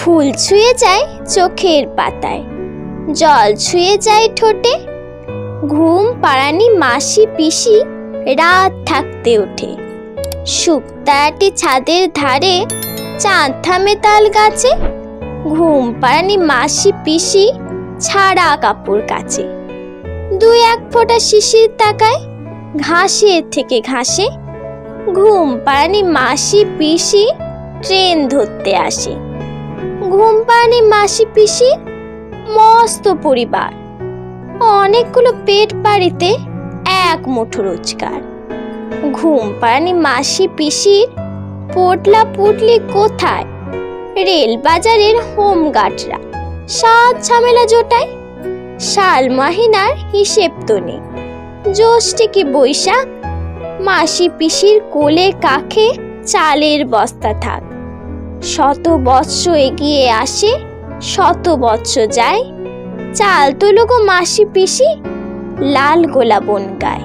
ফুল ছুঁয়ে যায় চোখের পাতায়। জল ছুঁয়ে যায় ঠোঁটে। ঘুম পাড়ানি মাসি পিসি রাত থাকতে ওঠে। শুক্তাটি ছাদের ধারে চাঁদ থামে তাল গাছে। ঘুম পাড়ানি মাসি পিসি ছাড়া কাপড় কাছে দুই এক ফোঁটা শিশির তাকায় ঘাসের থেকে ঘাসে। ঘুম পাড়ানি মাসি পিসি ট্রেন ধরতে আসে। ঘুম পাড়ানি মাসি পিসি, মস্ত পরিবার। অনেকগুলো পেট বাড়িতে এক মুঠো রোজগার। ঘুম পাড়ানি মাসি পিসির, পোটলা পুটলি কোথায়? রেল বাজারের হোম গার্ডরা, সাত ঝামেলা জোটায় শাল মাহিনার হিসেব তো নেই। জ্যৈষ্ঠী কি বৈশাখ? মাসি পিসির কোলে কাখে চালের বস্তা থাক। শত বৎস এগিয়ে আসে, শত বৎস যায়। চাল তুলুগো মাসি পিসি লাল গোলা বন গায়।